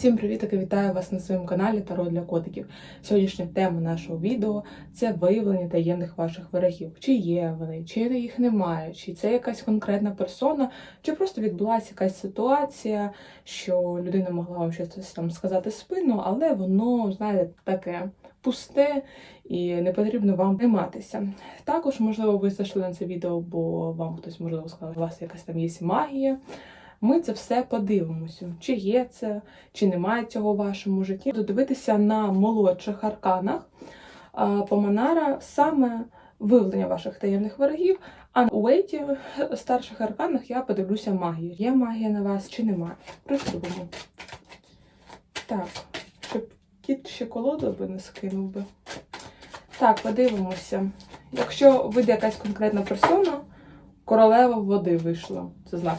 Всім привіт! і Вітаю вас на своєму каналі Таро для котиків. Сьогоднішня тема нашого відео це виявлення таємних ваших ворогів. Чи є вони, чи їх немає, чи це якась конкретна персона, чи просто відбулася якась ситуація, що людина могла вам щось там сказати спину, але воно, знаєте, таке пусте і не потрібно вам займатися. Також, можливо, ви зайшли на це відео, бо вам хтось можливо сказав, у вас якась там є магія. Ми це все подивимося, чи є це, чи немає цього в вашому житті. Додивитися на молодших арканах Поманара саме виявлення ваших таємних ворогів, а у Вейті старших арканах я подивлюся магію. Є магія на вас чи немає? Приступимо. Так, щоб кіт ще колоду би не скинув би. Так, подивимося. Якщо вийде якась конкретна персона, королева води вийшла. Це знак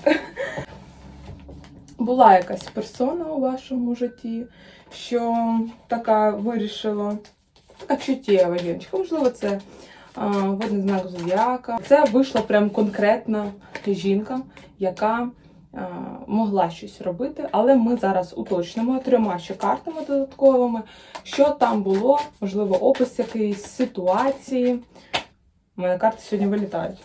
була якась персона у вашому житті, що така вирішила, така чуттєва жіночка, можливо, це водний знак зодіака. Це вийшла прям конкретна жінка, яка могла щось робити, але ми зараз уточнимо трьома ще картами додатковими, що там було, можливо, опис якоїсь ситуації. У мене карти сьогодні вилітають.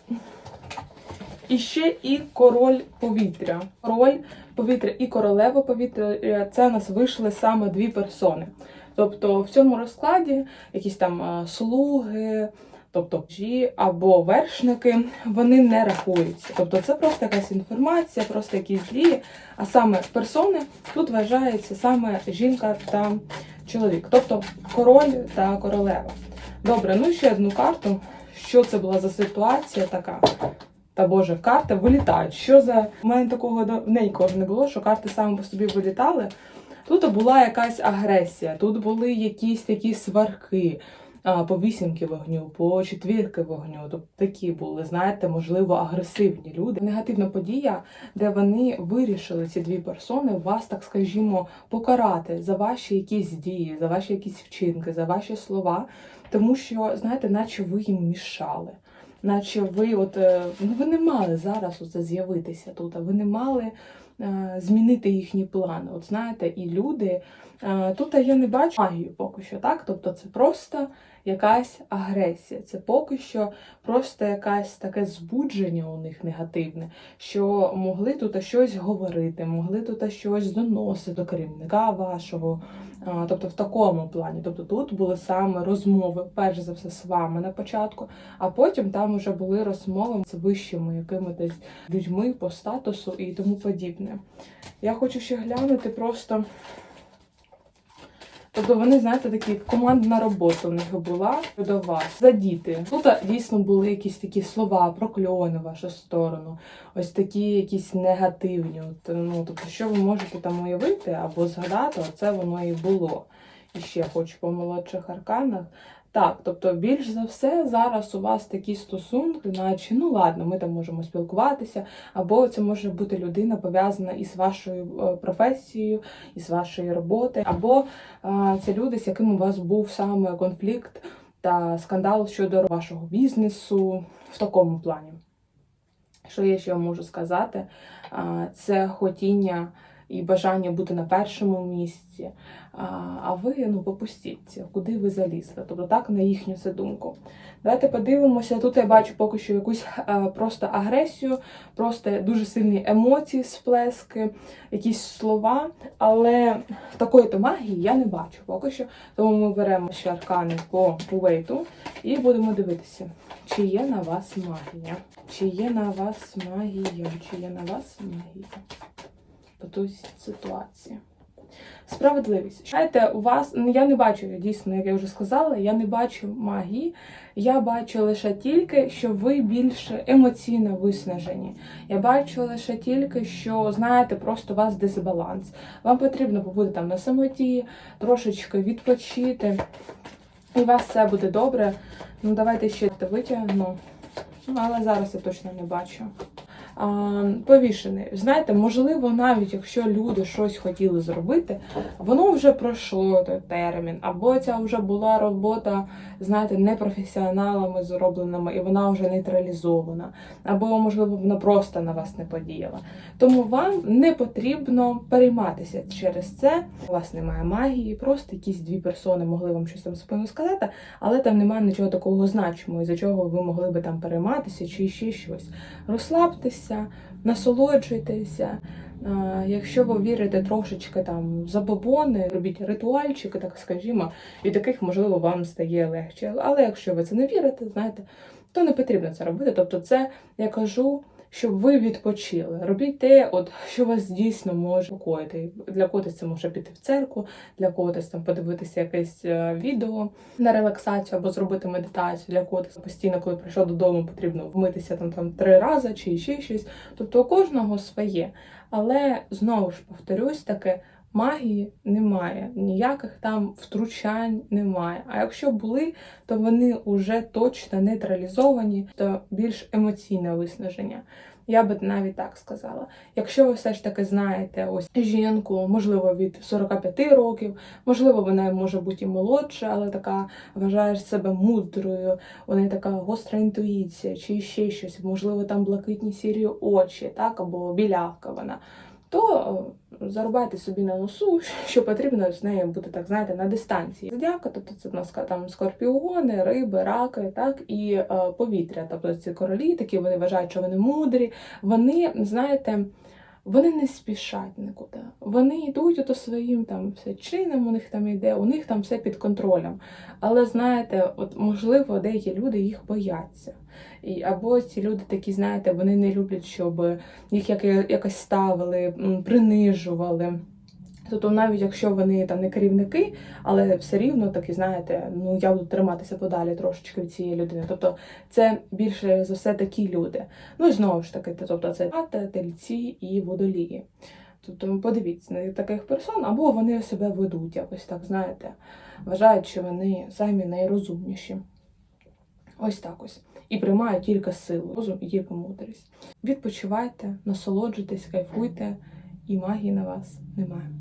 І ще і король повітря. Король повітря і королева повітря е, це у нас вийшли саме дві персони. Тобто в цьому розкладі якісь там е, слуги, тобто жі або вершники, вони не рахуються. Тобто це просто якась інформація, просто якісь дії. А саме персони тут вважається саме жінка та чоловік, тобто король та королева. Добре, ну ще одну карту. Що це була за ситуація така? Та Боже, карти вилітають. Що за У мене такого давненько не було, що карти саме по собі вилітали. Тут була якась агресія, тут були якісь такі сварки, по вісімки вогню, по четвірки вогню. Тобто такі були, знаєте, можливо, агресивні люди. Негативна подія, де вони вирішили ці дві персони вас, так скажімо, покарати за ваші якісь дії, за ваші якісь вчинки, за ваші слова, тому що, знаєте, наче ви їм мішали наче ви от е, ну ви не мали зараз оце з'явитися тут, а ви не мали е, змінити їхні плани. От знаєте, і люди е, тут я не бачу магію поки що, так? Тобто це просто якась агресія. Це поки що просто якась таке збудження у них негативне, що могли тут щось говорити, могли тут щось доносити до керівника вашого. Тобто в такому плані. Тобто тут були саме розмови, перш за все, з вами на початку, а потім там вже були розмови з вищими якимись людьми по статусу і тому подібне. Я хочу ще глянути просто. Тобто вони, знаєте, такі командна робота у них була до вас за діти. Тут дійсно були якісь такі слова, прокльони в вашу сторону, ось такі якісь негативні. От, ну, Тобто, що ви можете там уявити або згадати, це воно і було. І ще хочу по молодших арканах. Так, тобто, більш за все, зараз у вас такі стосунки, наче ну ладно, ми там можемо спілкуватися, або це може бути людина пов'язана із вашою е, професією, із вашої роботи, або а, це люди, з якими у вас був саме конфлікт та скандал щодо вашого бізнесу в такому плані. Що я ще можу сказати? А, це хотіння і бажання бути на першому місці. А ви ну, попустіться, куди ви залізли. Тобто так, на їхню це думку. Давайте подивимося. Тут я бачу поки що якусь просто агресію, просто дуже сильні емоції, сплески, якісь слова, але такої то магії я не бачу поки що. Тому ми беремо ще аркани по вейту і будемо дивитися, чи є на вас магія. Чи є на вас магія, чи є на вас магія по той ситуації. Справедливість. Знаєте, у вас ну я не бачу, дійсно, як я вже сказала, я не бачу магії. Я бачу лише тільки, що ви більш емоційно виснажені. Я бачу лише тільки, що, знаєте, просто у вас дисбаланс. Вам потрібно побути там на самоті, трошечки відпочити. І у вас все буде добре. Ну, давайте ще витягну. Ну, але зараз я точно не бачу. Повішений. Знаєте, можливо, навіть якщо люди щось хотіли зробити, воно вже пройшло той термін, або ця вже була робота, знаєте, непрофесіоналами зробленими, і вона вже нейтралізована, або, можливо, вона просто на вас не подіяла. Тому вам не потрібно перейматися через це. У вас немає магії, просто якісь дві персони могли вам щось там спину сказати, але там немає нічого такого значимого, із-за чого ви могли би там перейматися чи ще щось. Розслабтеся, насолоджуйтеся. А, Якщо ви вірите трошечки там забобони, робіть ритуальчики, так скажімо, і таких, можливо, вам стає легше. Але якщо ви це не вірите, знаєте, то не потрібно це робити. Тобто, це я кажу, щоб ви відпочили. Робіть те, от що вас дійсно може покоїти. Для когось це може піти в церкву, для когось там подивитися якесь е, відео на релаксацію або зробити медитацію. Для когось постійно, коли прийшов додому, потрібно вмитися там там три рази чи ще щось. Тобто у кожного своє. Але знову ж повторюсь таке. Магії немає, ніяких там втручань немає. А якщо були, то вони вже точно нейтралізовані, то більш емоційне виснаження. Я би навіть так сказала. Якщо ви все ж таки знаєте ось жінку, можливо, від 45 років, можливо, вона може бути і молодша, але така вважає себе мудрою, у неї така гостра інтуїція, чи ще щось, можливо, там блакитні сірі очі, так, або білявка вона. То зарубайте собі на носу, що потрібно з нею бути, так знаєте, на дистанції. Зодіака, тобто це нас там скорпіони, риби, раки, так і е, повітря. Тобто ці королі, такі вони вважають, що вони мудрі. Вони, знаєте, вони не спішать нікуди. Вони йдуть ото своїм там все чином, у них там йде, у них там все під контролем. Але знаєте, от можливо, деякі люди їх бояться. І, або ці люди такі, знаєте, вони не люблять, щоб їх як, якось ставили, принижували. Тобто, навіть якщо вони там не керівники, але все рівно таки, знаєте, ну я буду триматися подалі трошечки від цієї людини. Тобто, це більше за все такі люди. Ну і знову ж таки, тобто це тати, тельці і водолії. Тобто подивіться на таких персон, або вони себе ведуть якось так, знаєте, вважають, що вони самі найрозумніші. Ось так ось. І приймають тільки силу, розум і тільки мудрість. Відпочивайте, насолоджуйтесь, кайфуйте, і магії на вас немає.